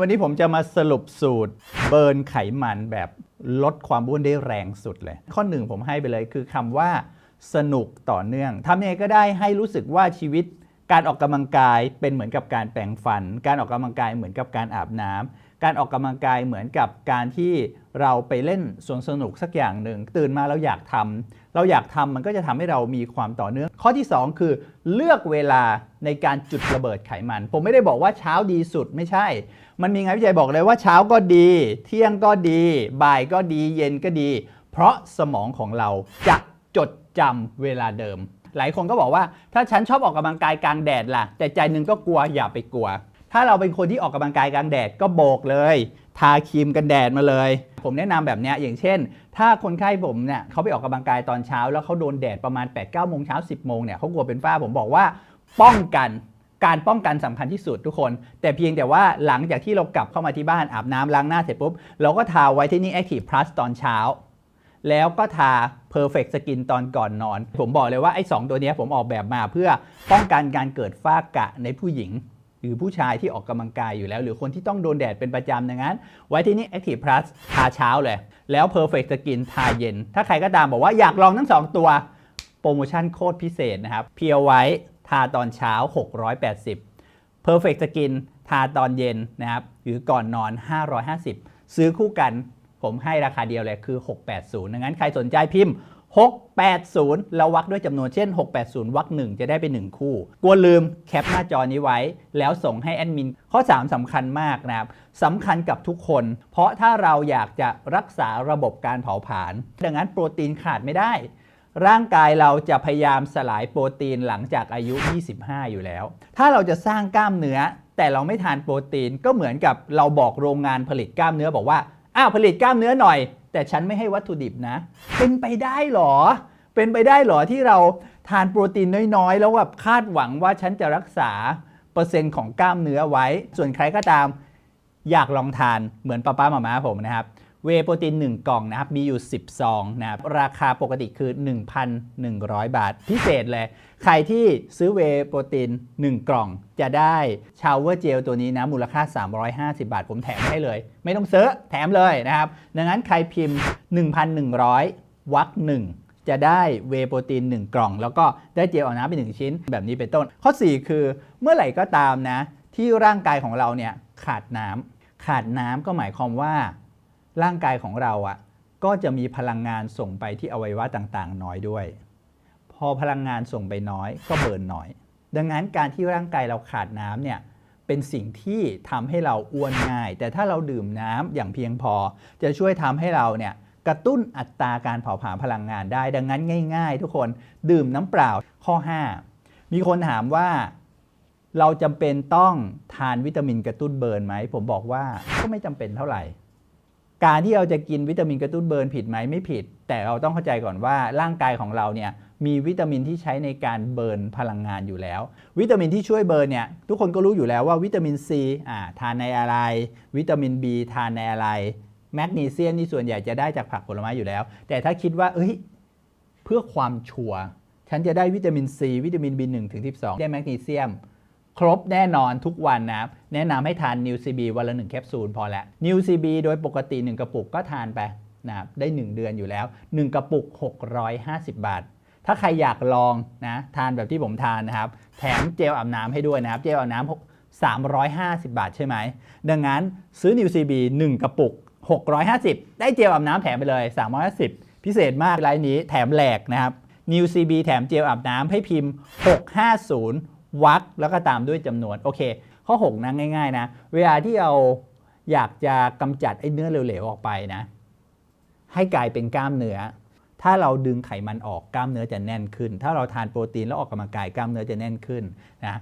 วันนี้ผมจะมาสรุปสูตร เบิร์นไขมันแบบลดความอ้วนได้แรงสุดเลย ข้อหนึ่งผมให้ไปเลยคือคำว่าสนุกต่อเนื่องทำยังไงก็ได้ให้รู้สึกว่าชีวิตการออกกำลังกายเป็นเหมือนกับการแปรงฟัน การออกกำลังกายเหมือนกับการอาบน้ำ การออกกำลังกายเหมือนกับการที่เราไปเล่นสวนสนุกสักอย่างหนึ่ง ตื่นมาเราอยากทำเราอยากทำมันก็จะทำให้เรามีความต่อเนื่อง ข้อที่ 2 คือเลือกเวลาในการจุดระเบิดไขมัน ผมไม่ได้บอกว่าเช้าดีสุดไม่ใช่ มันมีงานวิจัยบอกเลยว่าเช้าก็ดี เที่ยงก็ดี บ่ายก็ดีเย็นก็ดี เพราะสมองของเราจะจดจำเวลาเดิม หลายคนก็บอกว่า ถ้าฉันชอบออกกำลังกายกลางแดดล่ะ แต่ใจหนึงก็กลัวอย่าไปกลัว ถ้าเราเป็นคนที่ออกกำลังกายกลางแดดก็โบกเลย ทาครีมกันแดดมาเลย ผมแนะนำแบบนี้อย่างเช่น ถ้าคนไข้ผมเนี่ยเขาไปออกกำลังกายตอนเช้า แล้วเขาโดนแดดประมาณ8 9โมงเช้า10โมงเนี่ยเขากลัวเป็นฝ้าผมบอกว่าป้องกันการป้องกันสำคัญที่สุดทุกคน แต่เพียงแต่ว่าหลังจากที่เรากลับเข้ามาที่บ้านอาบน้ำล้างหน้าเสร็จปุ๊บ เราก็ทาไวท์เทนนิ่งแอคทีฟพลัสตอนเช้า แล้วก็ทา Perfect Skin ตอนก่อนนอน ผมบอกเลยว่าไอ้สองตัวนี้ผมออกแบบมาเพื่อป้องกันการเกิดฝ้ากระในผู้หญิง หรือผู้ชายที่ออกกำลังกายอยู่แล้ว หรือคนที่ต้องโดนแดดเป็นประจำดังนั้น ไว้ที่นี่ Active Plus ทาเช้าเลย แล้ว Perfect Skin ทาเย็น ถ้าใครก็ตามบอกว่าอยากลองทั้ง 2 ตัว โปรโมชั่นโคตรพิเศษนะครับ เพียวไว้ทาตอนเช้า 680 Perfect Skin ทาตอนเย็นนะครับ หรือก่อนนอน 550 ซื้อคู่กันผมให้ราคาเดียวเลยคือ 680 ดังนั้นใครสนใจพิมพ์ 680 แล้ววักด้วยจำนวนเช่น 680 วักหนึ่งจะได้เป็น 1 คู่ กลัวลืมแคปหน้าจอนี้ไว้ แล้วส่งให้แอดมิน ข้อ 3สำคัญมากนะครับสำคัญกับทุกคน เพราะถ้าเราอยากจะรักษาระบบการเผาผลาญดังนั้นโปรตีนขาดไม่ได้ ร่างกายเราจะพยายามสลายโปรตีนหลังจากอายุ 25 อยู่แล้ว ถ้าเราจะสร้างกล้ามเนื้อ แต่เราไม่ทานโปรตีนก็เหมือนกับเราบอกโรงงานผลิตกล้ามเนื้อบอกว่าอ้าวผลิตกล้ามเนื้อหน่อย แต่ฉันไม่ให้วัตถุดิบนะ เป็นไปได้หรอ เป็นไปได้หรอที่เราทานโปรตีนน้อยๆ แล้วแบบคาดหวังว่าฉันจะรักษาเปอร์เซ็นต์ของกล้ามเนื้อไว้ ส่วนใครก็ตามอยากลองทานเหมือนป้าป้ามาม่าผมนะครับ เวโปรตีน 1 กล่องนะครับ มีอยู่ 10 ซองนะครับ ราคาปกติคือ 1,100 บาท พิเศษเลย ใครที่ซื้อเวโปรตีน 1 กล่องจะได้ชาวเวอร์เจลตัวนี้นะ มูลค่า 350 บาท ผมแถมให้เลย ไม่ต้องซื้อ แถมเลยนะครับ ดังนั้นใครพิมพ์ 1,100 วักหนึ่งจะได้เวโปรตีน 1 กล่อง แล้วก็ได้เจลอาบน้ำไป1ชิ้น แบบนี้เป็นต้น ข้อ 4 คือเมื่อไหร่ก็ตามนะ ที่ร่างกายของเราเนี่ยขาดน้ำขาดน้ำก็หมายความว่า ร่างกายของเราอะก็จะมีพลังงานส่งไปที่อวัยวะต่างๆ น้อยด้วย พอพลังงานส่งไปน้อยก็เบิร์นน้อย ดังนั้นการที่ร่างกายเราขาดน้ำเนี่ยเป็นสิ่งที่ทำให้เราอ้วนง่าย แต่ถ้าเราดื่มน้ำอย่างเพียงพอ จะช่วยทำให้เราเนี่ยกระตุ้นอัตราการเผาผลาญพลังงานได้ ดังนั้นง่าย ๆ ทุกคนดื่มน้ำเปล่าข้อ 5 มีคนถามว่า เราจำเป็นต้องทานวิตามินกระตุ้นเบิร์นไหม ผมบอกว่าก็ไม่จำเป็นเท่าไหร่ การที่เราจะกินวิตามินกระตุ้นเบิร์นผิดไหมไม่ผิด แต่เราต้องเข้าใจก่อนว่าร่างกายของเราเนี่ยมีวิตามินที่ใช้ในการเบิร์นพลังงานอยู่แล้ว วิตามินที่ช่วยเบิร์นเนี่ยทุกคนก็รู้อยู่แล้วว่าวิตามินซีอ่าทานในอะไร วิตามิน B ทานในอะไรแมกนีเซียมนี่ส่วนใหญ่จะได้จากผักผลไม้อยู่แล้ว แต่ถ้าคิดว่าเอ้ยเพื่อความชัวร์ฉันจะได้วิตามินซีวิตามิน B1 ถึง 12 ได้แมกนีเซียม ครบแน่นอนทุกวันนะแนะนำให้ทานนิวซีบีวันละ1แคปซูลพอแล้วนิวซีบีโดยปกติ 1 กระปุกก็ทานไปนะครับได้ 1 เดือนอยู่แล้ว 1 กระปุก 650 บาท ถ้าใครอยากลองนะทานแบบที่ผมทานนะครับ แถมเจลอาบน้ำให้ด้วยนะครับ เจลอาบน้ำ350 บาทใช่ไหม ดังนั้นซื้อนิวซีบี1กระปุก 650 ได้เจลอาบน้ำแถมไปเลย 350 พิเศษมากรายนี้แถมแหลกนะครับ New CB แถมเจลอาบน้ำให้พิมพ์ 650 วักแล้วก็ตามด้วยจำนวนโอเค ข้อ 6นะง่าย ๆ นะ เวลาที่เราอยากจะกำจัดไอ้เนื้อเหลวๆออกไปนะ ให้กลายเป็นกล้ามเนื้อ ถ้าเราดึงไขมันออกกล้ามเนื้อจะแน่นขึ้น ถ้าเราทานโปรตีนแล้วออกกำลังกายกล้ามเนื้อจะแน่นขึ้นนะ